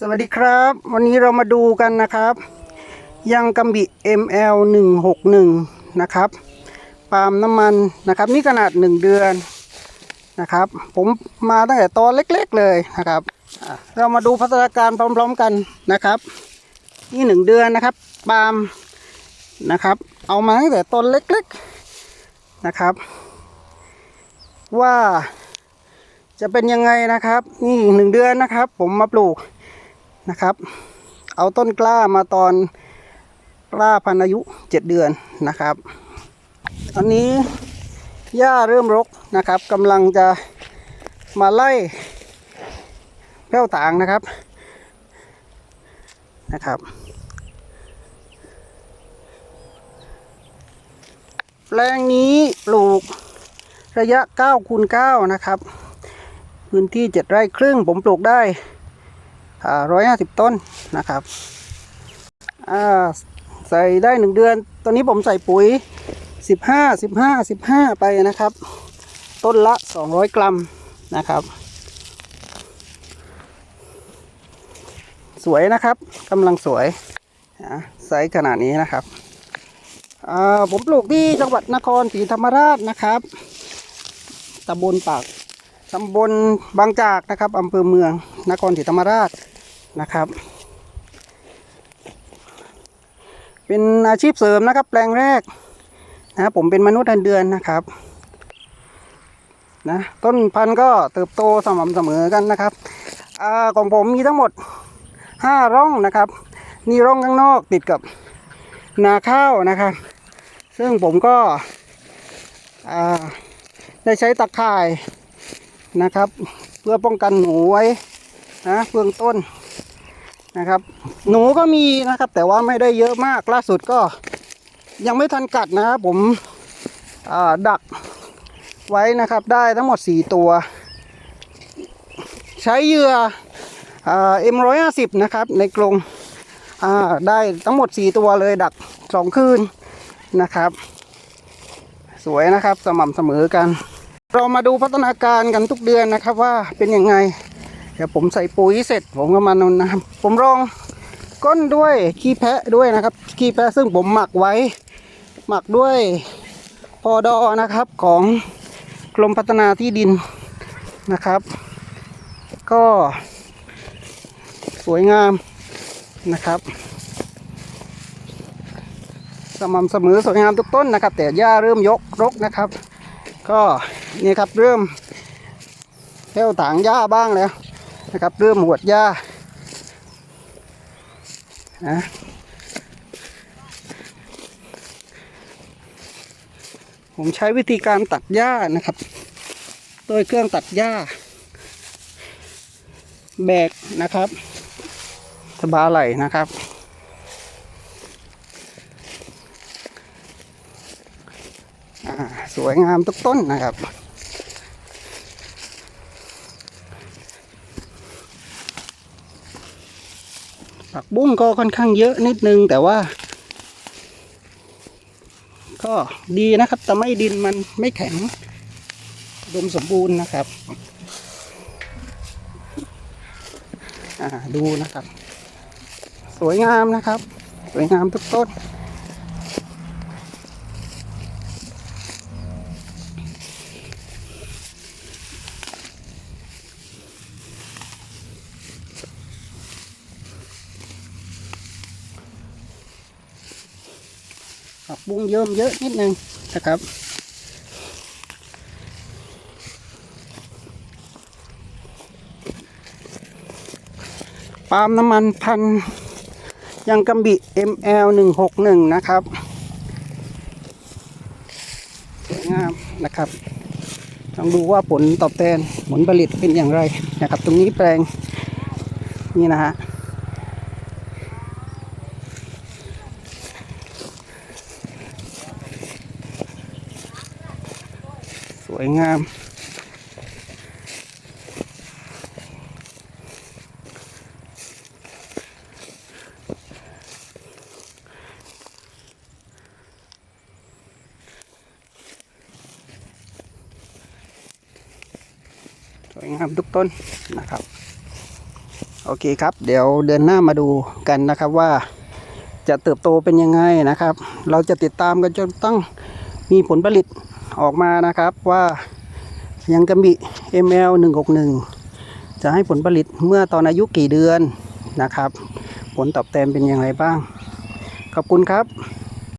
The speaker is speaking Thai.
สวัสดีครับ วันนี้เรามาดูกันนะครับยังกัมบิ ML 161นะครับปาล์มน้ำมันนะครับ นี่ขนาด 1 เดือนนะครับ ผมมาตั้งแต่ตอนเล็กๆเลยนะครับ เรามาดูพัฒนาการพร้อมๆกันนะครับ นี่หนึ่งเดือนนะครับปาล์มนะครับ เอามาตั้งแต่ต้นเล็กๆนะครับ ว่าจะเป็นยังไงนะครับ นี่หนึ่งเดือนนะครับ ผมมาปลูก นะครับ เอาต้นกล้ามาตอนกล้าพันอายุเจ็ดเดือนนะครับอันนี้หญ้าเริ่มรกนะครับกำลังจะมาไล่แพ้วต่างนะครับนะครับ แปลงนี้ปลูกระยะ9คูณ9นะครับ พื้นที่ 7 ไร่ครึ่งผมปลูกได้ ร้อยห้าสิบต้นนะครับใส่ได้หนึ่งเดือน ตอนนี้ผมใส่ปุ๋ยสิบห้าสิบห้าสิบห้าไปนะครับ ต้นละสองร้อยกรัมนะครับ สวยนะครับกำลังสวยนะไซส์ขนาดนี้นะครับผมปลูกที่จังหวัดนครศรีธรรมราชนะครับตำบลปากตำบลบางจากนะครับอำเภอเมืองนครศรีธรรมราช นะครับ เป็นอาชีพเสริมนะครับ แปลงแรกนะผมเป็นมนุษย์เงินเดือนนะครับนะต้นพันธุ์ก็เติบโตสม่ำเสมอกันนะครับอของผมมีทั้งหมด 5 ร่องนะครับ นี่ร่องข้างนอกติดกับนาข้าวนะครับ ซึ่งผมก็ได้ใช้ตะข่ายนะครับ เพื่อป้องกันหนูไว้นะเบื้องต้น นะครับ หนูก็มีนะครับ แต่ว่าไม่ได้เยอะมากล่าสุดก็ยังไม่ทันกัดนะครับผมดักไว้นะครับได้ทั้งหมด 4 ตัว ใช้เหยื่อเอ็มร้อยห้าสิบนะครับในกรงได้ทั้งหมด 4 ตัวเลยดัก 2 คืนนะครับ สวยนะครับสม่ำเสมอกัน เรามาดูพัฒนาการกันทุกเดือนนะครับว่าเป็นยังไง เดี๋ยวผมใส่ปุ๋ยเสร็จผมก็มานนนะครับ ผมรองก้นด้วยขี้แพะด้วยนะครับ ขี้แพะซึ่งผมหมักไว้ หมักด้วยพอดอนะครับของกรมพัฒนาที่ดินนะครับ ก็สวยงามนะครับสม่ำเสมอสวยงามทุกต้นนะครับ แต่หญ้าเริ่มยกรกนะครับ ก็นี่ครับเริ่มแผ้วถางหญ้าบ้างแล้ว นะครับ เริ่มหวดหญ้านะผมใช้วิธีการตัดหญ้านะครับ โดยเครื่องตัดหญ้า แบกนะครับ สบาไหลนะครับสวยงามทุกต้นนะครับ ผักบุ้งก็ค่อนข้างเยอะนิดนึงแต่ว่า ก็ดีนะครับแต่ไม่ดินมันไม่แข็งดมสมบูรณ์นะครับดูนะครับ สวยงามนะครับ สวยงามทุกต้น ผักบุ้งเยิ่มเยอะนิดนึงนะครับ ปาล์มน้ำมันพันยังกัมบิ ML 161 นะครับสวยงามนะครับลองดูว่าผลตอบแทนผลผลิตเป็นอย่างไรนะครับ ตรงนี้แปลงนี่นะฮะ วยงาม สวยงามทุกต้นนะครับ โอเคครับ เดี๋ยวเดือนหน้ามาดูกันนะครับว่าจะเติบโตเป็นยังไงนะครับ เราจะติดตามกันจนต้องมีผลผลิต ออกมานะครับว่ายังกำบิ ML 161 จะให้ผลผลิตเมื่อตอนอายุกี่เดือนนะครับ ผลตอบแทนเป็นอย่างไรบ้าง ขอบคุณครับ